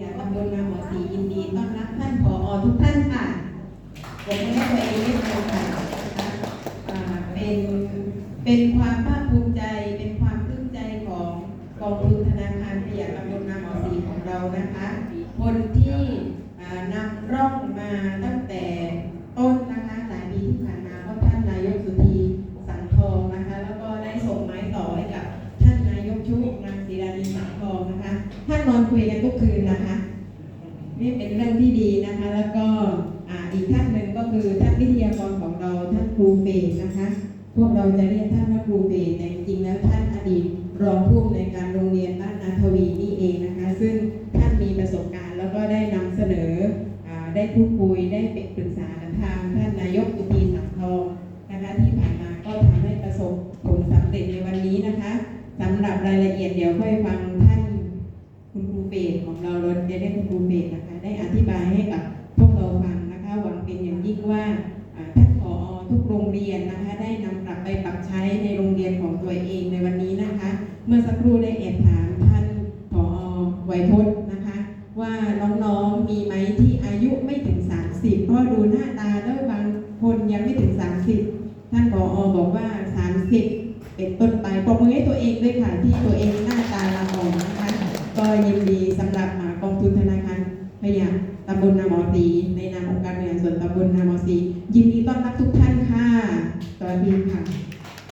อยากตำบลนาหมอสียินดีต้อนรับท่านผอทุกท่านค่ะผมไม่ได้ตัวเองไม่ตรงค่ะนะคะอ่าเป็นเป็นความภาคภูมิใจ เป็นความปลื้มใจของกองทุนธนาคารขยะตำบลนาหมอสีของเรานะคะ คนที่นำร่องมาตั้งแต่ต้นนะคะหลายปีที่ผ่านมาก็ท่านนายกสุธีสังทองนะคะ แล้วก็ได้ส่งไม้ต่อให้กับท่านนายกชุกนางศิรานีสังทอง นะคะท่านนอนคุยกันทุกคืนนะคะ นี่เป็นเรื่องที่ดีนะคะ แล้วก็อ่าอีกท่านหนึ่งก็คือท่านวิทยากรของเราท่านครูเฟสนะคะ พวกเราจะเรียกท่านว่าครูเฟสแต่จริงๆแล้วท่านอดีตรองผู้อำนวยการโรงเรียนบ้านนาทวีนี่เองนะคะ ซึ่งท่านมีประสบการณ์แล้วก็ได้นำเสนออ่าได้พูดคุยได้ปปรึกษาทางท่านนายกอุตีสังทองนะคะที่ผ่านมาก็ทำให้ประสบผลสำเร็จในวันนี้นะคะสำหรับรายละเอียดเดี๋ยวค่อยฟังท รูเปรตของเราเราจะได้คุณครูเปรตนะคะ ได้อธิบายให้กับพวกเราฟังนะคะหวังเป็นอย่างยิ่งว่าท่านผอทุกโรงเรียนนะคะ ได้นำกลับไปปรับใช้ในโรงเรียนของตัวเองในวันนี้นะคะ เมื่อสักครู่ได้แอบถามท่านผอไวยพจน์นะคะ ว่าน้องๆมีไหมที่อายุไม่ถึง 30เพราะดูหน้าตาแล้วบางคนยังไม่ถึง 30 ท่านผอบอกว่า 30 เป็นต้นไปปรบมือให้ตัวเองด้วยค่ะที่ตัวเองหน้าตาละ ยินดีสำหรับอ่ากองทุนธนาคารพยาตำบลนามอสีในนามองค์การบริหารส่วนตำบลนามอสียินดีต้อนรับทุกท่านค่ะสวัสดีค่ะ